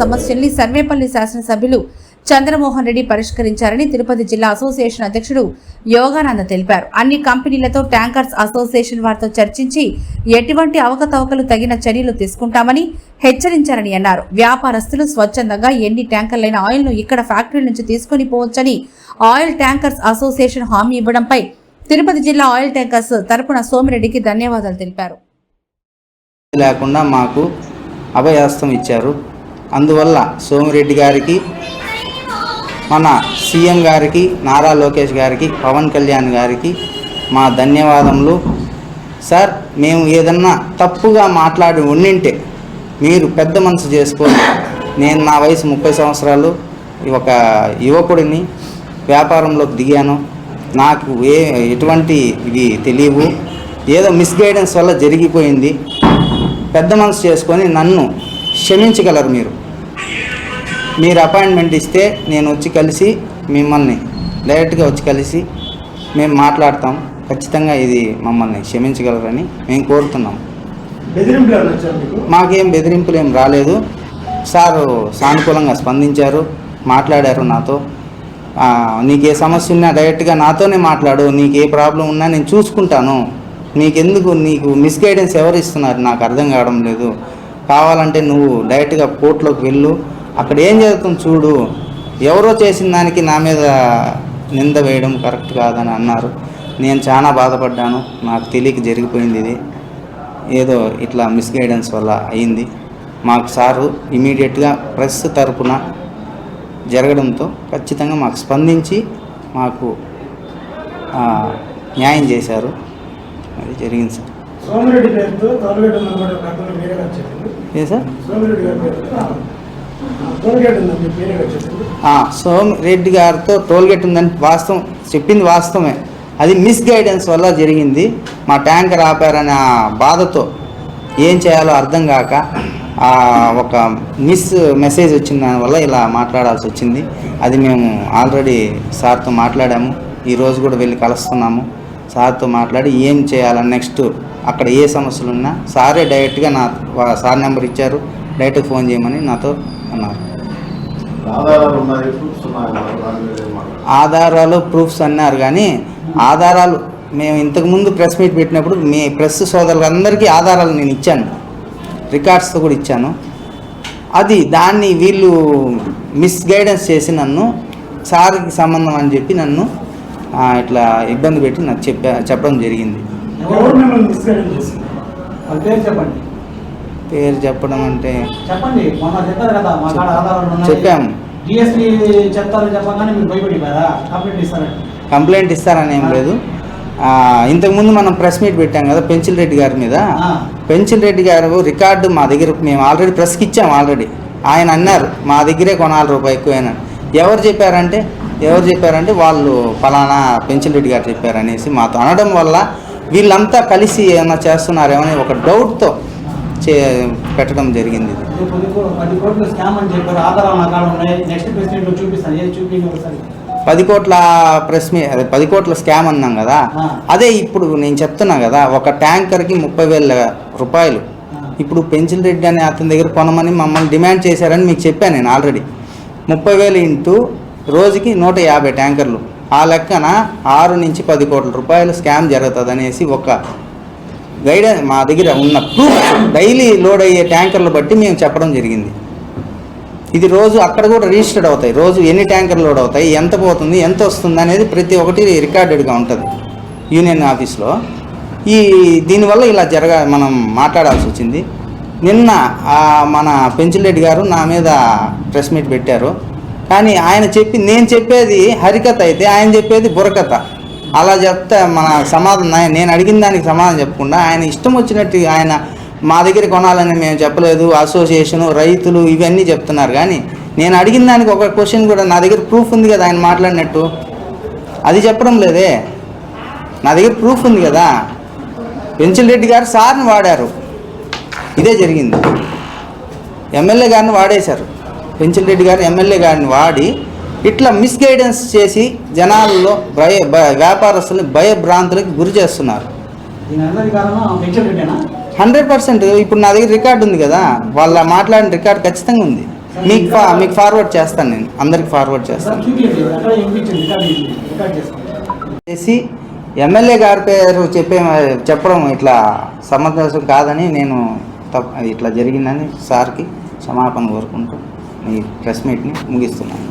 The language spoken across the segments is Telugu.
సమస్యల్ని సర్వేపల్లి శాసనసభ్యులు చంద్రమోహన్ రెడ్డి పరిష్కరించారని తిరుపతి జిల్లా అసోసియేషన్ అధ్యక్షుడు యోగానంద తెలిపారు. అన్ని కంపెనీలతో ట్యాంకర్స్ అసోసియేషన్ వారితో చర్చించి ఎటువంటి అవకతవకలు తగిన చర్యలు తీసుకుంటామని హెచ్చరించారని అన్నారు. వ్యాపారస్తులు స్వచ్ఛందంగా ఎన్ని ట్యాంకర్లైన ఆయిల్ను ఇక్కడ ఫ్యాక్టరీ నుంచి తీసుకుని పోవచ్చని ఆయిల్ ట్యాంకర్స్ అసోసియేషన్ హామీ ఇవ్వడంపై తిరుపతి జిల్లా ఆయిల్ ట్యాంకర్స్ తరపున సోమిరెడ్డికి ధన్యవాదాలు తెలిపారు. లేకుండా మాకు అభయాస్తం ఇచ్చారు. అందువల్ల సోమిరెడ్డి గారికి మన సీఎం గారికి నారా లోకేష్ గారికి పవన్ కళ్యాణ్ గారికి మా ధన్యవాదములు. సార్ మేము ఏదన్నా తప్పుగా మాట్లాడి ఉండింటే మీరు పెద్ద మనసు చేసుకొని నేను నా వయసు ముప్పై సంవత్సరాలు ఒక యువకుడిని వ్యాపారంలోకి దిగాను. నాకు ఏ ఎటువంటి ఇవి తెలియవు. ఏదో మిస్గైడెన్స్ వల్ల జరిగిపోయింది. పెద్ద మనసు చేసుకొని నన్ను క్షమించగలరు మీరు. మీరు అపాయింట్మెంట్ ఇస్తే నేను వచ్చి కలిసి మిమ్మల్ని డైరెక్ట్గా వచ్చి కలిసి మేము మాట్లాడతాం. ఖచ్చితంగా ఇది మమ్మల్ని క్షమించగలరని మేము కోరుతున్నాం. మీకు? బెదిరింపులు ఏం రాలేదు. సారు సానుకూలంగా స్పందించారు మాట్లాడారు నాతో. నీకు ఏ సమస్య ఉన్నా డైరెక్ట్గా నాతోనే మాట్లాడు. నీకు ఏ ప్రాబ్లం ఉన్నా నేను చూసుకుంటాను. నీకెందుకు నీకు మిస్గైడెన్స్ ఎవరు ఇస్తున్నారు? నాకు అర్థం కావడం లేదు. కావాలంటే నువ్వు డైరెక్ట్గా కోర్టులోకి వెళ్ళు. అక్కడ ఏం జరుగుతుంది చూడు. ఎవరో చేసిన దానికి నా మీద నింద వేయడం కరెక్ట్ కాదని అన్నారు. నేను చాలా బాధపడ్డాను. నాకు తెలియక జరిగిపోయింది ఇది. ఏదో ఇట్లా మిస్గైడెన్స్ వల్ల అయింది. మాకు సారు ఇమీడియట్గా ప్రెస్ తరపున జరగడంతో ఖచ్చితంగా మాకు స్పందించి మాకు న్యాయం చేశారు. అది జరిగింది సార్. సోమిరెడ్డి పేరుతో తాలుగడ్డ మీరే చెప్పింది ఏ సార్? సోమిరెడ్డి గారితో టోల్గేట్ ఉందని వాస్తవం చెప్పింది వాస్తవమే. అది మిస్గైడెన్స్ వల్ల జరిగింది. మా ట్యాంకర్ ఆపారనే ఆ బాధతో ఏం చేయాలో అర్థం కాక ఆ ఒక మిస్ మెసేజ్ వచ్చిన దానివల్ల ఇలా మాట్లాడాల్సి వచ్చింది. అది మేము ఆల్రెడీ సార్తో మాట్లాడాము. ఈరోజు కూడా వెళ్ళి కలుస్తున్నాము. సార్తో మాట్లాడి ఏం చేయాలని నెక్స్ట్ అక్కడ ఏ సమస్యలు ఉన్నా సారే డైరెక్ట్గా నా సార్ నెంబర్ ఇచ్చారు. డైరెక్ట్గా ఫోన్ చేయమని నాతో అన్నారు. ఆధారాలు ప్రూఫ్స్ అన్నారు కానీ ఆధారాలు మేము ఇంతకుముందు ప్రెస్ మీట్ పెట్టినప్పుడు మీ ప్రెస్ సోదరులందరికీ ఆధారాలు నేను ఇచ్చాను. రికార్డ్స్తో కూడా ఇచ్చాను. అది దాన్ని వీళ్ళు మిస్గైడెన్స్ చేసి నన్ను సార్కి సంబంధం అని చెప్పి నన్ను ఇట్లా ఇబ్బంది పెట్టి నాకు చెప్పా చెప్పడం జరిగింది. మిమ్మల్ని మిస్గైడ్ చేసింది వాళ్ళ పేరు చెప్పండి. పేరు చెప్పడం అంటే? చెప్పండి. మొన్న చెప్పారు కదా మా కాడ ఆధారాలు ఉన్నాయి. చెప్పాము. జిఎస్టీ చెప్తారని చెప్పగానే మీరు భయపడిపోయారా? కంప్లైంట్ ఇస్తారండి కంప్లైంట్ ఇస్తారని ఏం లేదు. ఇంతకుముందు మనం ప్రెస్ మీట్ పెట్టాం కదా పెంచిల్ రెడ్డి గారి మీద. పెంచిల్ రెడ్డి గారు రికార్డు మా దగ్గర మేము ఆల్రెడీ ప్రెస్కి ఇచ్చాము ఆల్రెడీ. ఆయన అన్నారు మా దగ్గరే కొనాలి రూపాయి ఎక్కువైనా ఎవరు చెప్పారంటే? ఎవరు చెప్పారంటే వాళ్ళు ఫలానా పెంచిల్ రెడ్డి గారు చెప్పారు అనేసి మాతో అనడం వల్ల వీళ్ళంతా కలిసి ఏమైనా చేస్తున్నారేమని ఒక డౌట్తో చే పెట్టడం జరిగింది పది కోట్ల ప్రెస్ మీ అదే పది కోట్ల స్కామ్ అన్నాం కదా. అదే ఇప్పుడు నేను చెప్తున్నా కదా ఒక ట్యాంకర్కి ముప్పై వేల రూపాయలు. ఇప్పుడు పెంచిల్ రెడ్డి అనే అతని దగ్గర కొనమని మమ్మల్ని డిమాండ్ చేశారని మీకు చెప్పాను నేను ఆల్రెడీ ముప్పై వేలు ఇంటూ రోజుకి నూట యాభై ట్యాంకర్లు ఆ లెక్కన ఆరు నుంచి పది కోట్ల రూపాయలు స్కామ్ జరుగుతుంది అనేసి ఒక గైడెన్స్ మా దగ్గర ఉన్న ప్రూఫ్ డైలీ లోడ్ అయ్యే ట్యాంకర్లు బట్టి మేము చెప్పడం జరిగింది. ఇది రోజు అక్కడ కూడా రిజిస్టర్డ్ అవుతాయి. రోజు ఎన్ని ట్యాంకర్లు లోడ్ అవుతాయి ఎంత పోతుంది ఎంత వస్తుంది అనేది ప్రతి ఒక్కటి రికార్డెడ్గా ఉంటుంది యూనియన్ ఆఫీస్లో. ఈ దీనివల్ల ఇలా జరగ మనం మాట్లాడాల్సి వచ్చింది. నిన్న ఆ మన పెంచిరెడ్డి గారు నా మీద ప్రెస్ మీట్ పెట్టారు. కానీ ఆయన చెప్పి నేను చెప్పేది హరికథ అయితే ఆయన చెప్పేది బుర్రకథ. అలా చెప్తే మన సమాధానం ఆయన- నేను అడిగిన దానికి సమాధానం చెప్పకుండా ఆయన ఇష్టం వచ్చినట్టు ఆయన మా దగ్గర కొనాలని మేము చెప్పలేదు అసోసియేషను రైతులు ఇవన్నీ చెప్తున్నారు. కానీ నేను అడిగిన దానికి ఒక క్వశ్చన్ కూడా నా దగ్గర ప్రూఫ్ ఉంది కదా ఆయన మాట్లాడినట్టు. అది చెప్పడం లేదే. నా దగ్గర ప్రూఫ్ ఉంది కదా. పెంచిల్ రెడ్డి గారు సార్ని వాడారు. ఇదే జరిగింది. ఎమ్మెల్యే గారిని వాడేశారు. పెంచిల్ రెడ్డి గారు ఎమ్మెల్యే గారిని వాడి ఇట్లా మిస్గైడెన్స్ చేసి జనాల్లో భయ భయ వ్యాపారస్తుల్ని భయభ్రాంతులకు గురి చేస్తున్నారు. Hundred percent. ఇప్పుడు నా దగ్గర రికార్డు ఉంది కదా వాళ్ళ మాట్లాడిన రికార్డు ఖచ్చితంగా ఉంది. మీకు మీకు ఫార్వర్డ్ చేస్తాను నేను. అందరికి ఫార్వర్డ్ చేస్తాను. చేసి ఎమ్మెల్యే గారి పేరు చెప్పే చెప్పడం ఇట్లా సమంజసం కాదని నేను తప్ప ఇట్లా జరిగిందని సార్కి క్షమాపణ కోరుకుంటూ ఈ ప్రెస్ మీట్ని ముగిస్తున్నాను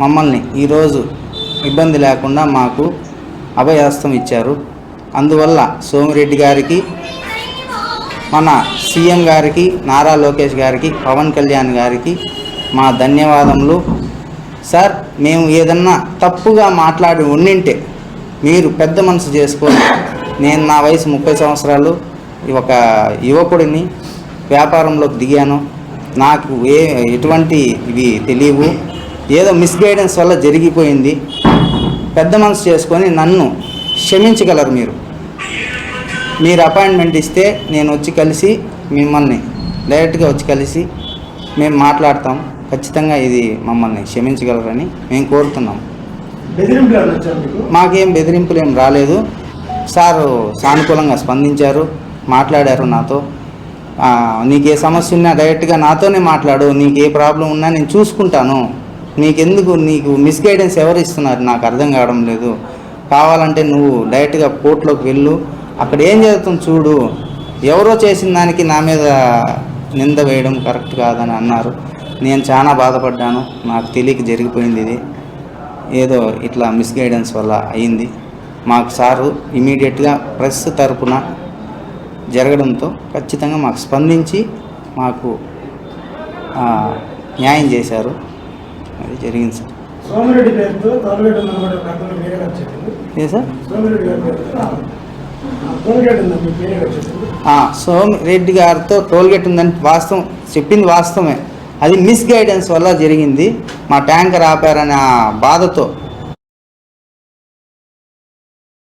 మమ్మల్ని ఈరోజు ఇబ్బంది లేకుండా మాకు అభయహస్తం ఇచ్చారు. అందువల్ల సోమిరెడ్డి గారికి మన సీఎం గారికి నారా లోకేష్ గారికి పవన్ కళ్యాణ్ గారికి మా ధన్యవాదములు. సార్ మేము ఏదన్నా తప్పుగా మాట్లాడి ఉండింటే మీరు పెద్ద మనసు చేసుకొని నేను నా వయసు ముప్పై సంవత్సరాలు ఒక యువకుడిని వ్యాపారంలోకి దిగాను. నాకు ఏ ఎటువంటి ఇవి తెలియవు. ఏదో మిస్గైడెన్స్ వల్ల జరిగిపోయింది. పెద్ద మనసు చేసుకొని నన్ను క్షమించగలరు మీరు. మీరు అపాయింట్మెంట్ ఇస్తే నేను వచ్చి కలిసి మిమ్మల్ని డైరెక్ట్గా వచ్చి కలిసి మేము మాట్లాడతాం. ఖచ్చితంగా ఇది మమ్మల్ని క్షమించగలరని మేము కోరుతున్నాం. మాకేం? బెదిరింపులు ఏం రాలేదు. సారు సానుకూలంగా స్పందించారు మాట్లాడారు నాతో. నీకు ఏ సమస్య ఉన్నా డైరెక్ట్గా నాతోనే మాట్లాడు నీకు ఏ ప్రాబ్లం ఉన్నా నేను చూసుకుంటాను. నీకెందుకు నీకు మిస్గైడెన్స్ ఎవరు ఇస్తున్నారు నాకు అర్థం కావడం లేదు. కావాలంటే నువ్వు డైరెక్ట్గా కోర్టులోకి వెళ్ళు. అక్కడ ఏం జరుగుతుంది చూడు. ఎవరో చేసిన దానికి నా మీద నింద వేయడం కరెక్ట్ కాదని అన్నారు. నేను చాలా బాధపడ్డాను. నాకు తెలియక జరిగిపోయింది ఇది. ఏదో ఇట్లా మిస్గైడెన్స్ వల్ల అయింది. మాకు సారు ఇమీడియట్గా ప్రెస్ తరపున జరగడంతో ఖచ్చితంగా మాకు స్పందించి మాకు న్యాయం చేశారు. అది జరిగింది సార్. ఏ సార్? సోమిరెడ్డి గారితో టోల్గేట్ ఉందని వాస్తవం చెప్పింది వాస్తవమే. అది మిస్గైడెన్స్ వల్ల జరిగింది. మా ట్యాంకర్ ఆపారనే బాధతో